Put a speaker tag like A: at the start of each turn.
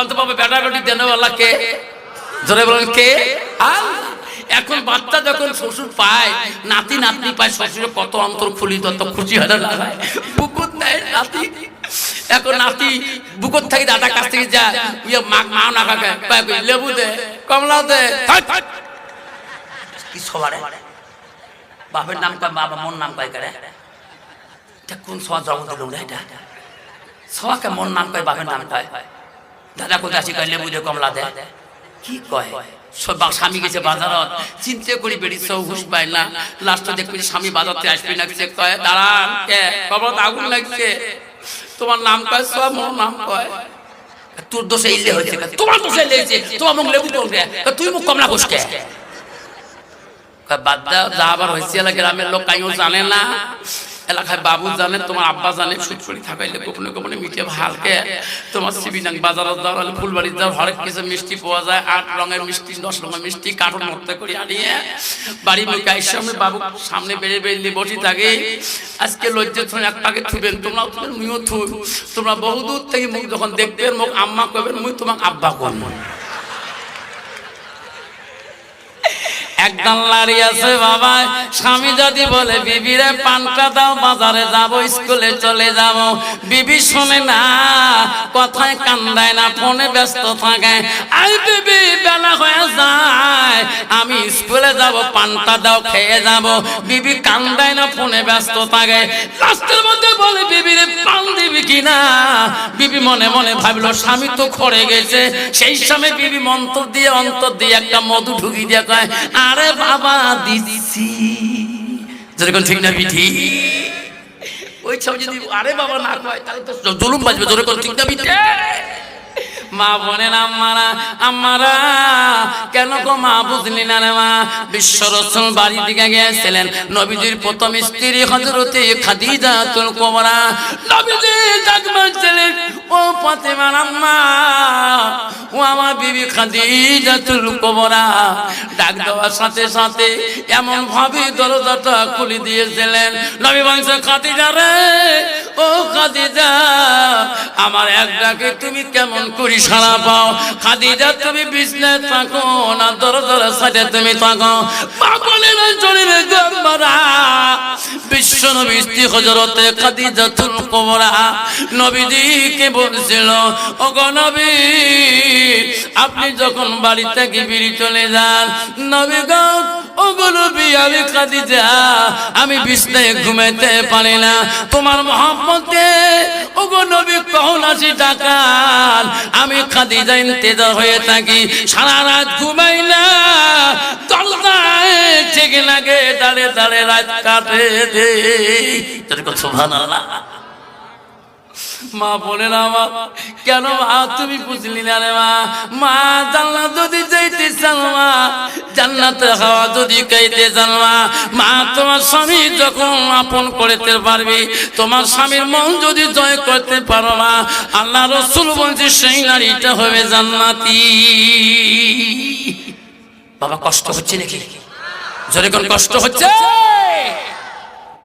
A: বলতে পারবে, বেটা বেটি দেনওয়ালা কে জোরে বলেন, কে। এখন বাচ্চা যখন শ্বশুর পায়, নাতি নাতনি পায়, শ্বশুর কত অন্তর ফুলিত কত খুশি হয় না বুকুত নেয় নাতি। এখন নাতি বুকুত থেকে দাদা কাছ থেকে যা ইয়ে মা মা না কাকে লেবু দে, কমলা দে। কি সবারে বাপের নাম কয়, বাবা মোর নাম কয় করে? এটা কোন সওয়া জগৎ দিল এটা? সবাকে মোর নাম কয়, বাপের নাম কয়। দাদা কোথায় কয়, লেবু দে কমলা দে। কি কয়? সব স্বামী গেছে বাজারত। চিন্তা করি বেড়ি সব হুশ পায় না। লাস্টে দেখবি স্বামী বাজারতে আসবি না কয়, দাঁড়ান, কে? আগুন লাগছে। তোমার নাম কয়? সব মোর নাম কয়। তোর দোষে ইল্লে হয়েছে। তোমার দোষে ইল্লে হয়েছে। তোমার মুখ লেবু কোন কে তুই মুখ কমলা ঘুষকে বাদ দাও, যা আবার হয়েছে গ্রামের লোক, কাইও জানে না। এলাকায় বাবু জানে, তোমার আব্বা জানে সুচুরি থাকাইলে গোপনে গোপনে মিটে ভালকে তোমার সিবিনাং বাজারত নাহলে ফুলবাড়ির যাও হরেক কিছু মিষ্টি পাওয়া যায়, আট রঙের মিষ্টি, দশ রঙের মিষ্টি, কার্টুন মধ্যে করে আনিয়ে বাড়ি মুখে আইসে আমি বাবু সামনে বেড়ে বেরিয়ে বসি থাকে। আজকে লজ্জা ছড়ে এক পাকে থুবেন তোমরা মুইও থুব তোমরা বহুদূর থেকে মুখ যখন দেখবেন, মুখ আম্মা কবেন মুই তোমার আব্বা করব একদম লারি আছে বাবা। স্বামী যদি বলে, বিবিরে পানটা দাও, বাজারে যাব, স্কুলে চলে যাব। বিবি শুনে, না, কথায় কান্দায় না, ফোনে ব্যস্ত থাকে। আই বিবি, বেলা হয়ে যায়, আমি স্কুলে যাব, পানটা দাও, খেয়ে যাব। বিবি কান্দায় না, ফোনে ব্যস্ত থাকে। লাস্টের মধ্যে বলে, বিবিরে পান দিবি কিনা বিবি মনে মনে ভাবলো, স্বামী তো খড়ে গেছে। সেই সময় বিবি মন্ত্র দিয়ে, অন্তর দিয়ে একটা মধু ঢুকি দিয়ে কয় আরে বাবা দিচ্ছি। যেরকম ঠিক না পিঠি ওই সব যদি আরে বাবা না কয়, তাহলে তো জুলুম বাজবে যেরকম ঠিক না বিঠি মা বোনের আম্মারা আম্মারা, কেন গো মা বুঝলি না রে মা? বিশ্ব রসুল বাড়ি দিকে গিয়েছিলেন। নবীজির প্রথম স্ত্রী হজরতে খাদিজা তুল কোমরা নবীজি জাগবার ছিলেন ও ফাতেমার আম্মা, ও আমার বিবি খাদিজা তুল কোমরা ডাক দেওয়ার সাথে সাথে এমন ভাবে দরজাটা খুলে দিয়েছিলেন। নবী বংশ খাদিজা রে ও খাদিজা, আমার এক ডাকে তুমি কেমন করি সারা পাও? খাদিজা, তুমি বিছনায় থাকো না দরজার সাথে তুমি থাকো? পাগলের শরীরে গম্বরা, বিশ্ব নবী স্ত্রী হজরতে খাদিজা তুল কোমরা নবীজিকে বলছিল ও নবী, আপনি যখন বাড়ি থেকে বেরিয়ে চলে যান, নবী গো আমি খাদিজা ইন্তেজার হয়ে থাকি, সারা রাত ঘুমাই না। দরজায় ঠিক লাগে, দাঁড়ে দাঁড়ে রাত কাটে দে। সুবহানাল্লাহ। মা বলে না মা কেন মা, তুমি বুঝলি না রে মা? মা জান্নাত যদি যাইতে চান মা জান্নাতে হাওয়া যদি খাইতে জানলা, মা, তোমার স্বামী যখন আপন করতে পারবে, তোমার স্বামীর মন যদি জয় করতে পারো না, আল্লাহ রসুল বলছে, সেই নারীটা হবে জান্নাতি। বাবা, কষ্ট হচ্ছে নাকি? জোরে কষ্ট হচ্ছে?